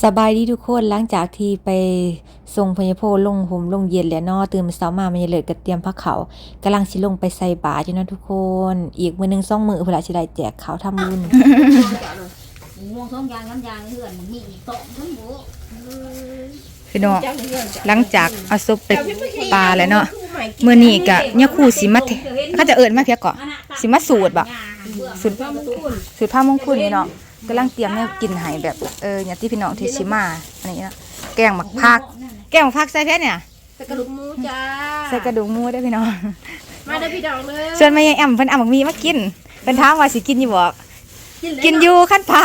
สบายดีทุกคนหลังจากที่ไปส่งพญโพลงห่มลงเย็นแล้วเนาะตื่นมาเช้ามามันเลิศก็เตรียมพักเขาวกำลังสิลงไปใส่บาตรอยู่นะทุกคน อีกมือหนึงสองมือเพิ่นละสิได้แจกเขาวทำบุญม่วงสองยางน้ำยางเหือนมีตกทั้งหมดพี่น้องหลังจากเอาซุปไปปลาแล้วเนาะมื้อนี้ก็เนี่ยครูสิมาเทเขาจะเอิ้นมาเพียก่อนสิมาสูตรบ่สูตรสูตรผ้ามงคลนี่เนาะ กำลังเตรียมเนี่ยกินให้แบบเออเนี่ยที่พี่น้องที่สิมาอันนี้เนาะแกงหมักผัก แกงหมักผักใส่เพชรเนี่ยใส่กระดูกหมูจ้าใส่กระดูกหมูได้อพี่น้องมาได้อพี่ดองเลยส่วนแม่ยายแอมเพิ่นเอาหมักมีมากินเพิ่นถามว่าสิกินอยู่บ่กินอยู่ขั้นพา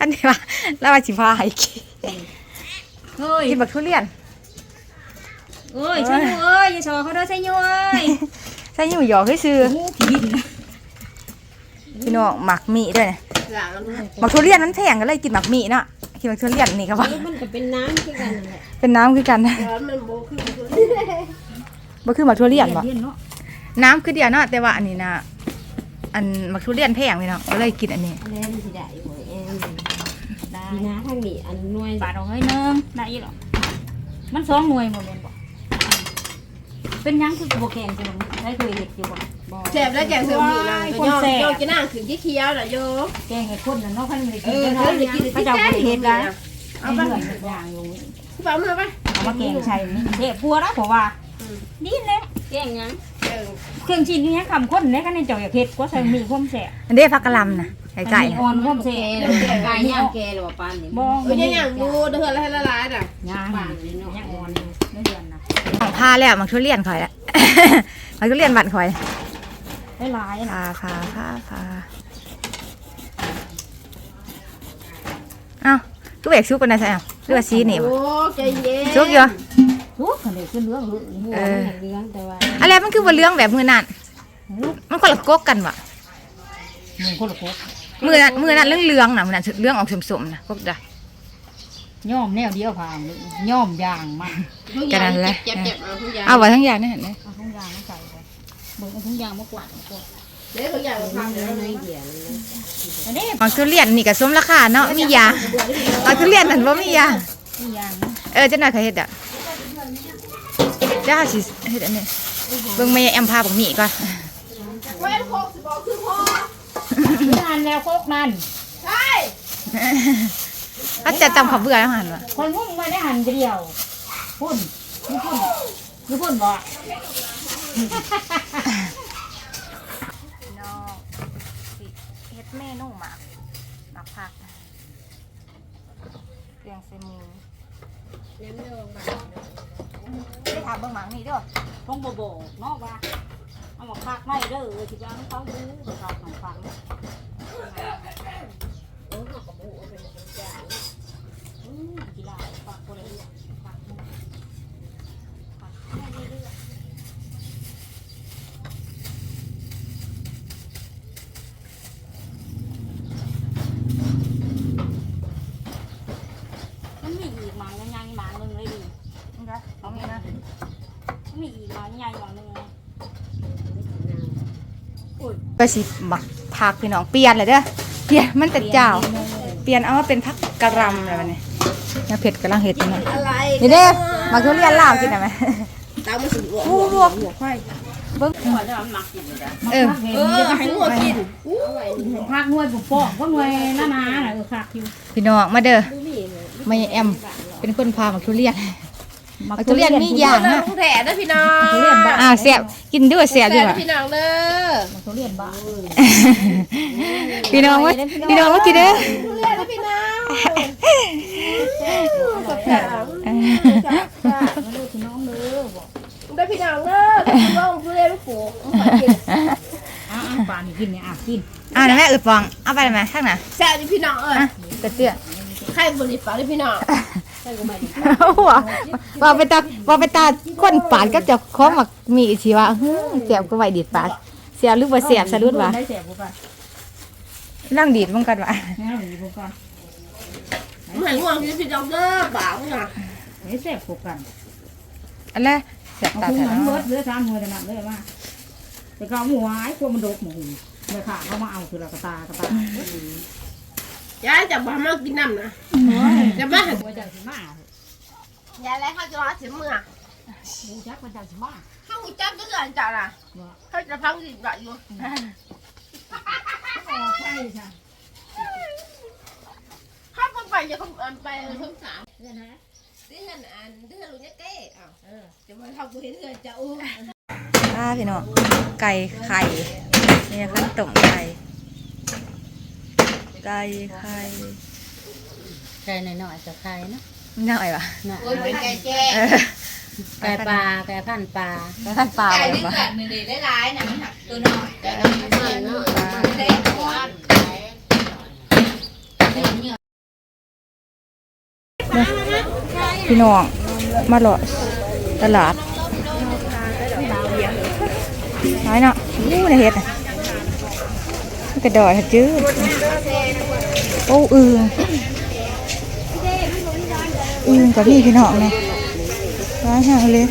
อันนี้ว่าแล้วว่าสิพาให้กินเฮ้ยกินบักทุเรียนเอ้ยช่วยหนูเอ้ยอย่าชอเขาเด้อใช่ยุ้ยใส่อยู่หยอกซื่อๆ พี่น้องหมักมีด้วยนะหลังมันหมักทุเรียนนั้นแพงก็เลยกินหมักมีเนาะกินหมักทุเรียนนี่ก็ว่ามันก็เป็นน้ำคือกันนั่นแหละเป็นน้ำคือกันร้อนมันโบคือมันบ่คือหมักทุเรียนบ่เรียนเนาะน้ำคือเดียวเนาะแต่ว่าอันนี้นะอันหมักทุเรียนแพงพี่น้องก็เลยกินอันนี้แน่นสิได้หวยแอนได้ดีนะทางนี้อันหน่วยบาทเอาเฮ้ยหนึงได้อีหรอมันสองหน่วยหมดเลยบ่เป็นหยังคือโบแกงจังได้เคยเห็ดอยู่บ่บ่ แซ่บแล้วแกงเสือหมูนะโยกโยกจะนั่งถึงที่เคี้ยวน่ะโยกแกงให้คนน่ะเนาะคันไม่ได้เอกินอเนาะเพิ่นจะกินพระที่เจ้าแซ่บ่ได้เฮ็ดได้เอาเอาไปไปอย่างอยู่พี่ปั๊มมาไปเอามาแกงใส่นี่เทพัวแล้วเพราะว่าดีเลยแกงหยังเออเครื่องชิ้นนี้คำข้นเนี่ยกันในเจ้าอยากเฮ็ดก็ใส่มีความแสบอันนี้ผักกะหล่ำนะไก่ไก่มีอ่อนความแสบไก่ย่างแกหรือว่าปานนี่บ่เออยังอย่างดูเดือดละละลายน่ะย่างย่างอ่อนอยู่เดือนนะของพาแล้วหมักทุเรียนข่อยละหมักทุเรียนบัดข่อย ได้หลายพาพาพาพาเอ้าก็เบรกซุกกันนะใช่ไหมเรือว่าซีนี่โอ้บ่ใจเย็นซุกอยู่ ทุกคนเลยขึ้นเรื่องเลยหัวเออมันเลี้ยงแต่ว่าอะไรมันคือว่าเรื่องแบบมือนั่นมันคนละกกกันวะมึงคนละโคกมือนั้นมือนั้นเรื่องเรื่องนะมือนั้นเรื่องออกสมๆนะกกได้ย่อมแนวเดียวพางย่อมยางมันแค่นั้นแหละเจ็บเจ็บเอาทุกอย่างเอาไว้ทั้งอย่างนี่เห็นไหมเอาทุกยางมาใส่ไปเบิ่งเอาทุกยางมากวาดกวาดเดี๋ยวทุกอย่างทำเดี๋ยวในเดียวอันนี้หมักทุเรียนนี่ก็สมราคาเนาะมียาหมักทุเรียนนั่นว่ามียาทุกยางเออเจ้าหน่อยเคยเฮ็ดอะเจ้าสิเฮ็ดอันนี้เบิ่งแม่แอมพาบักหมี่ก่อนเว้นโคกสิบอกคือพ่อทานแล้วโคกนั่นใช่เขาจะจำเขาวเบื่อแล้วหันวะคนพุ่งมาได้หันเดียวพุ่นนี่พุ่นนี่พุ่นบ่ น้องเฮ็ดเมนูหมักหมักผักเรียงใส่หมูได้ทำเบิ่งหมักนี่เด้อต้องบ่บนอกว่าเอามาพักไม่เด้อที่ว่าเขาดูเขาหนังฟังกีฬาฝากคนเลยฝากมือฝากให้เรื่อยๆมันมีอีกหมางยังๆหมางหนึงเลยดิ นี่นะเอามีนะ มันมีอีกหมาง ใหญ่หมางหนึงเลยไปสิหมักผักพี่น้องเปลี่ยนเลยเด้อเปลี่ยนมันแต่เจ้า เปลี่ยนเอามาเป็นผักกะหรำเลยวันนี้ยาเผ็ดกำลังเห็ดอยู่นะอะไรนี่เด้หมักทุเรียนลาวกินได้ไหมตามมาสิหัวหัวหัวควายเบิ่งมาเออพักเห็นเออให้หัวกินอู้พักหน่วยปุ๊บปอกก็หน่วยหน้านาน่ะเออคักอยู่พี่น้องมาเด้อไม่แอมเป็นคนพาหมักทุเรียนห มักทุเรียนมีอย่างน้ฮะองแถนะพี่น้องทุเรียนบ้าอ้าวเสียบกินด้วยเสียบด้วยแถว่ะพี่น้องเด้อทุเรียนบ้าพี่น้องว่าพี่น้องว่ากินเด้อทุเรียนนะพี่น้องกับแถมมาดูพี่น้องเด้อบอกได้พี่น้องเด้อน้องทุเรียนลูกปลูกอะอะป่านนี่กินเนี่ยอะกินอ่าแม่อึดฟองเอาไปเลยไหมข้างหน้าแซ่บดิพี่น้องเอ้ยอะกระเตื้อใครบริฟ้าดิพี่น้อง ว่าว่าไปตาว่าไปตาคนปาดก็จะคล้อหมักมีชีว่าฮึเสียบก็ไหวดีดปากเสียบหรือว่าเสียบสะดุดวะได้เสียบกูป่ะนั่งดีดมันกันวะแม่หนูกูก่อนเหมือนห่วงพี่น้องเด้อบ่าวน่ะได้เสียบกูกันอันแรเสียบเอาตาคุ้งแต่หนังเบิดเลือดสามหัวขนาดเลยว่าแต่ก็เอาหมูหายพวกมันดกหมูเลยค่ะเขามาเอาคือละกระตากระตา ยายจะบ่มากินน้ำนะจะมาบ่จักสิมายายแล้วเขาจะรอถึงเมื่อบ่จักบ่จักสิมาเขาหูจับก็เกินจ้ะล่ะเขาจะพังดิบแบบอยู่ใช่ค่ะเขาก็ไปจะเขาไปทุ่งสามเงินฮะเดือนอันเดือนลุงเนี่ยเก้อ้าวจะมาเขากูเห็นเงินจะอู้อ่าพี่น้องไก่ไข่เนี่ยขั้นต้มไก่ ไก่ไข่ไก่หน่อยๆจะไข่เนาะน่าอร่อยวะเนาะโอ้ยเป็นไก่แจ้เออไก่ปลาไก่พันธุ์ปลาแล้วท่านปลาไก่เลที่ยวะเกิดมันได้ร้ายนะมันหักตัวน้อยไก่ที่เนาะมันได้ตัวพี่น้องมาหลอตลาดน้อยเนาะอู้ในเฮ็ดน่ะมัน กระดอยหัดจืดโอ้อึงอึงกับพี่พี่น้องเนี่ยร้ายห่างเลย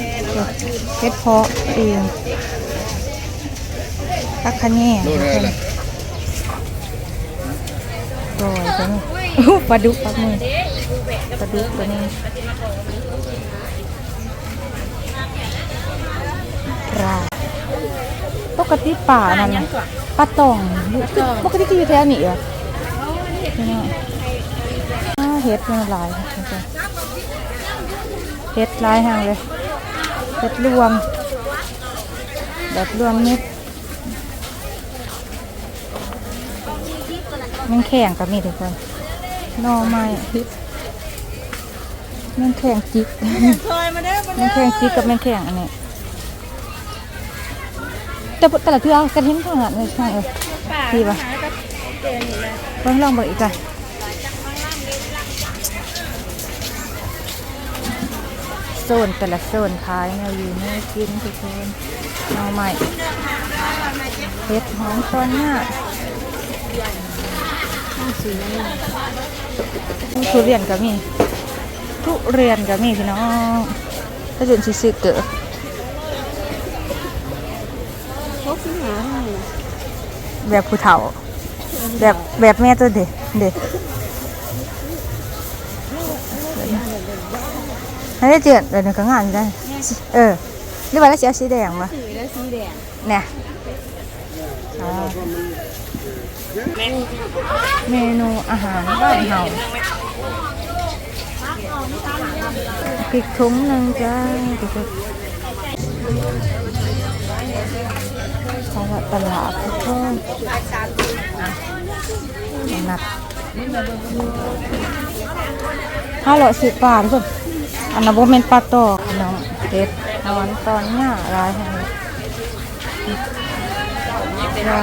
เฮ็ดเพาะอึงตักขะแง่ทุกคนดอยตัวนี้อู้ปลาดุกปักมือปลาดุกตัวนี้ปลาปกติป่านั่นน่ะ ปลาตองอยู่ปกติก็อยู่แถวนี้เหรอพี่น้องอ้าเห็ดมันหลายทุกคนเห็ดหลายห่างเลยเห็ดรวม แบบรวมนิดมันแข็งกับมีทุกคนหนอไม้มันแข็งจิกมันแข็งจิกกับมันแข็งอันนี้ แต่แต่ละเทือกันเห็นขนาดนี้ใช่เออดีป่ะเบิ่งลองเบิ่งอีกก่อโซนแต่ละโซนขายแนวอยู่แนวกินทุกคนหนอไม้เห็ดหอมตอนหน้าทุเรียนก็มีทุเรียนก็มีพี่น้องถ้าจุนซื้อเกิด แบบผู้เฒ่า แบบแบบแม่ตัวเด็กเด็กให้ได้เจือนเดี๋ยวนี้ก็งานอยู่ได้เออหรือว่าแล้วสีเอาสีแดงมาสีแล้วสีแดงเนี่ยอ่าเมนูอาหารบ้านเฮาพริกถุงหนึ่งจ้าพริก ถุงของตลาดทุกคนนัดห้าร้อยสิบบาททุกคนอันนั้นโบเมนปลาตอกน้องเด็ดนอนตอนหน้าร้ายแห่งรา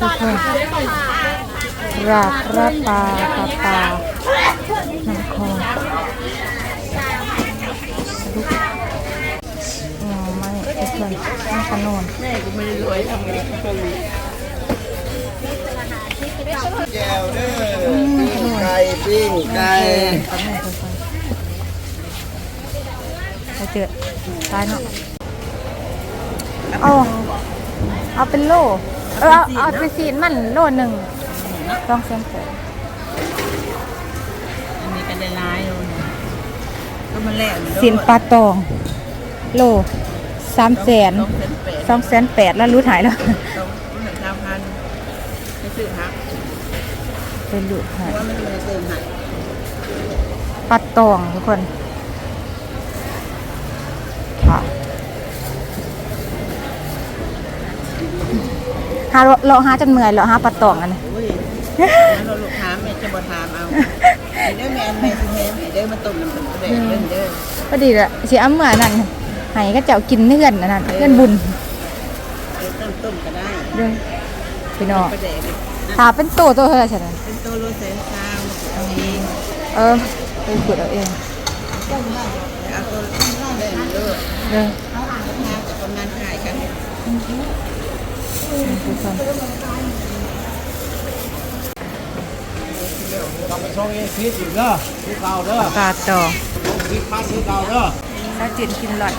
ทุกคนราปลาปลาปลาน้ำคอ ทุกคนน้ำขนนแม่กูไม่รวยทำไงแก้วเด้อไก่ปิ้งไก่ขนนทุกคนไปเจอตายเนาะเอาเอาเป็นโลเออเอาเอาไปซีนมันโลหนึ่งต้องเส้นเปิดอันนี้ก็ได้ร้ายเลก็มาแลกสินปลาตอง โล สามแสนสองแสนแปดแล้วรู้หายแล้วต้องหนึ่งเก้าพันไปซื้อฮักเป็นลูกหายว่ามันเลยเติมหักปลาตองทุกคนค่ะหาเลาะเลาะหาจนเมื่อยเลาะหาปลาตองอันนี้โอ้ยแล้วเราลูกค้าแม่จะบ่ถามเอาเด้อแม่แม่สิแม่เด้อมาต้มน้ำมันแดงเด้อเด้อพอดีละสิเอาเมื่อนั่น ให้ก็เจ้ากินเนื่อนอันนั่นเนื่อนบุญต้มต้มก็ได้เด้อพี่น้องประเดกถาเป็นโตโตเท่าไหร่ฉันน่ะเป็นตัวโลเซนซาวเอาเองเออไปขุดเอาเองเอาตัวแดงเด้อเด้อราคากับประมาณขายกันทุกคนต้องไปส่งเองพีชอีกเด้อซื้อเก่าเด้อปลาตองพีชมาซื้อเก่าเด้อถ้าจินกินหลอด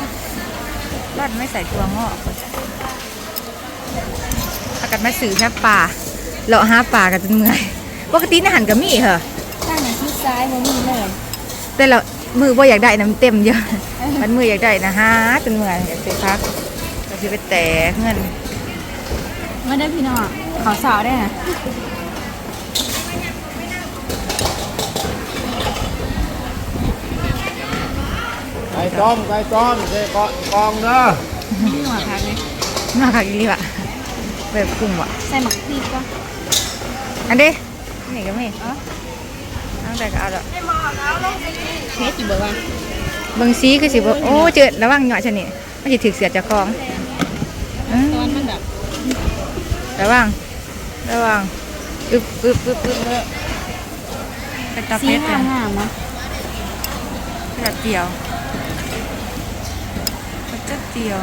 หลอดไม่ใส่ตัวงอกถ้ากันมาสื่อแม่ป่าเลาะห้าป่ากันจนเมื่อยปกติในหันก็มีเหรอข้างในที่ซ้ายมันมีเลย แต่ละมือบ่อยากได้น้ำเต็มเยอะ มันมืออยากได้นะฮะจนเมื่อยอยากไปพักก็สิไปแต่เงินมาได้พี่น้องขาวสาวได้นะ ไก่ต้มไก่ต้มเจ๊กกองเด้อพี่หัวพักเลยมาคักอีหลีว่ะแบบกุ้งว่ะ ใส่หมักพริกก็อันนี้นี่ก็มีเอ๋อตั้งแต่ก็เอาละเพชรอยู่บ่ว่าเบิ่งสีคือสิบ่โอ้เจอระวังเหยาะชะนี่มันสิถึกเสียเจ้าของอืมตอนมันแบบระวังระวังอึบอึบอึบอึบเป็นตาสีเพชรงามงามๆเนาะกระเจียวกระ เจียว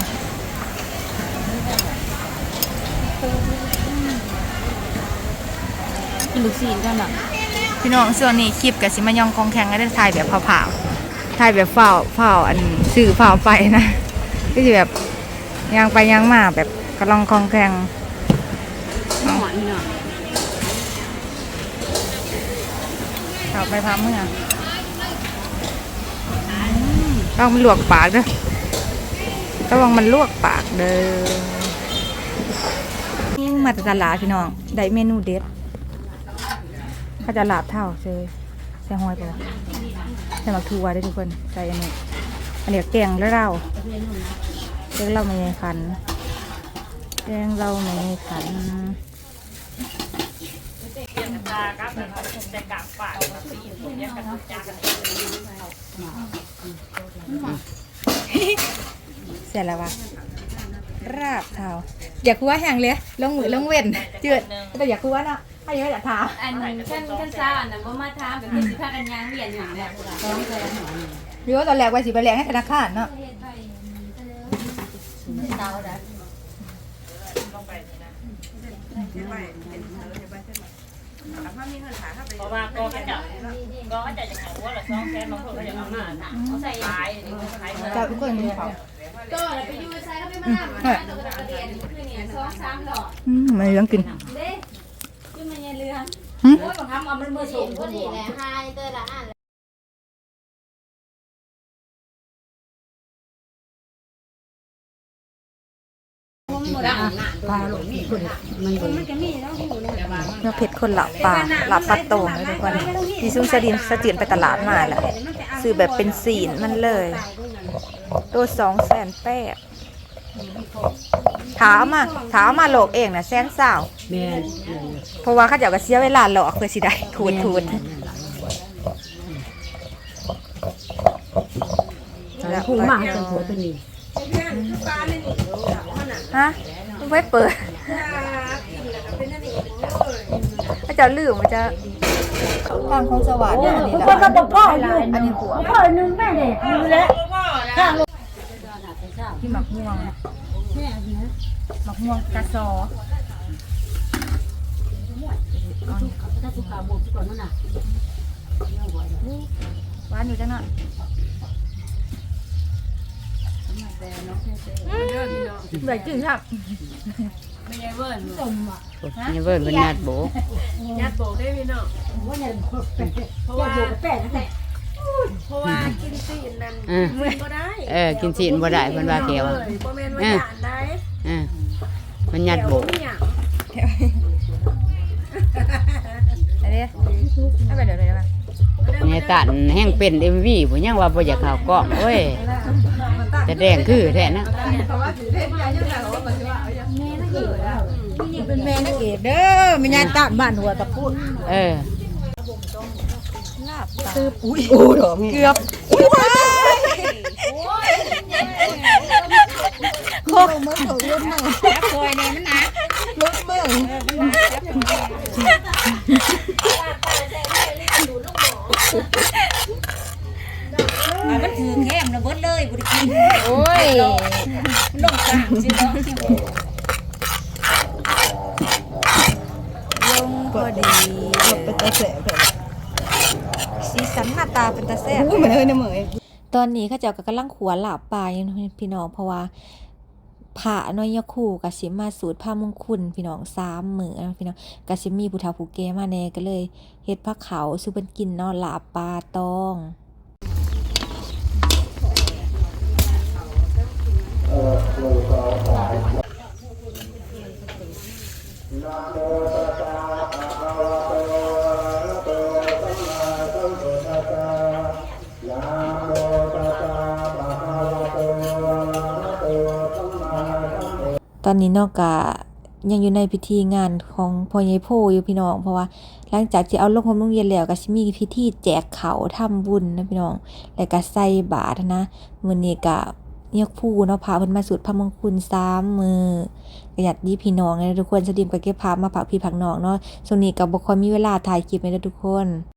กินลูกซีนกันแบบพี่น้องส่วนนี้คลิปกับสิมายองกองแข่งก็ได้ถ่ายแบบเผาๆถ่ายแบบเฝ้าเฝ้าอันสื่อเฝ้าไปนะ ก็จะแบบยางไปยางมาแบบกระลองกองแข่งหวานพี่น้องเฝ้าไปพาเมื่อต้องมันลวกปากเด้อ ระวังมันลวกปากเด้อมาจากตลาดพี่น้อง ได้เมนูเด็ดเขาจะลาบเท่าเชยใส่หอยไปะใส่หมักทัวได้ทุกคน ใส่อันนี้ อันนี้แกงแล้วเราแกงเราไม่ใช่ขัน แกงเราไม่ใช่ขัน เสร็จแล้ววะราบเท้าอยากคัวแห้งเลยลงมือลงเว้นเจืดแต่อยากคัวเนาะให้ยังไม่อยากถามอันขั้นขั้นซ่าอันนั้นบ่มาทามแบบนี้สิพากันยางเวียนอย่างแบบต้องแซ่หรือว่าตอนแรกไว้สิไปแรงให้ธนาคารเนาะเพราะว่าก็เขาจะก็เขาจะอย่างไรว่าละสองแสนบางคนเขาจะเอามาเขาใส่ลายนี่เขาขายเงิน เจ้าทุกคนมีเขาก็ไปอยู่ใส่ก็ไม่มาทำนะตัวกระเรียนคือเนี่ยสองสามดอกอืมมันเรื่องกินเด้ขึ้นมาเนี่ยเรือหึโอ้ยบางครั้งเอามันมือสูงก็ดีแหละไฮเตอร์ละอัน เนื้อเผ็ดคนหลับปลาหลับปลาโต่งเลยทุกคนดิซุ่มสะดินสะเจียนไปตลาดมาแหละซื้อแบบเป็นสีนมันเลยตัวสองแสนแปดถามมาถามมาโหลกเองนะแสนสาวแม่นเพราะว่าเขาเจะก็เสียเวลาหลอกเพื่อสิได้ขูดขูดแล้วผู้มากจังหัวตัวนี้ ฮะไม่เปิดเขาจะลืมมันจะทางของสวัสดิ์เนี่ยอันนี้แหละก็บอกพ่ออยู่อันนี้หัวพ่อนึงแม่เด็กอยู่แล้วที่หมักม่วงหมักม่วงกระซอถ้าสุขาบวกก่อนนั่นน่ะหวานอยู่จังเนาะ เบื่อจืดครับนี่เบิ่นเป็นญาติโบญาติโบได้พี่น้องว่าญาติโบแปดนั่นแหละเพราะว่ากินซีนนั่นเออมันบ่ได้เออกินสินบ่ได้เพิ่นว่าแกว่าเลยบ่แม่นว่าหยานได้เออมันญาติโบแต่ว่าเนี่ยอันนี้ไม่เป็นเดี๋ยวเลยนะเนี่ยตันแห้งเป็น MV บ่ยังว่าบ่อยากเข้ากล้องเอ้ย จะแดงคือแท้นะเป็นแม่นักเอกเด้อไม่ยายตานบ้านหัวตะพูดเออซื้ออุ้ยโอ้ดอกเกือบอุ้ยโคกมือถูกรุ่นมือคอยเนี่ยมันนะรุ่นมือ มันถือแก้มระเบิดเลยบุกินโอ้ยลงกลางสิเนาะลงพอดีเป็นตาแสบสีสันหน้าตาเป็นตาแสบเหมือนเอ้ยนะเหมยตอนนี้เข้าเจ้าก็กำลังขัวหลาบปลาอยู่นะพี่น้องเพราะว่าพระเน้อยยะคู่ก็สิมาสูตรผ้ามงคลพี่น้อง3มื้อนะพี่น้องก็สิมีผู้เฒ่าผู้แก่มาแหน่ก็เลยเฮ็ดผ้าขาวสู่เพิ่นกินเนาะลาบปลาตอง ตอนนี้นอกกะยังอยู่ในพิธีงานของพ่อใหญ่โพอยู่พี่น้อง เพราะว่าหลังจากที่เอาลงโฮมโรงเรียนแล้วก็สิมีพิธีแจกเขาวทำบุญนะพี่น้อง แล้วก็ใส่บาตรนะมื้อนี้ก็ เนียกผู้เนาะพาเพิ่นมาสุดพระมงคล3มื้อกระยัดดีพี่น้องเลยทุกคนสดิมก็เก็บภาพมาผักพี่ผักน้องเนาะช่วงนี้ก็บ่ค่อยมีเวลาถ่ายคลิปไห้เด้ทุกคน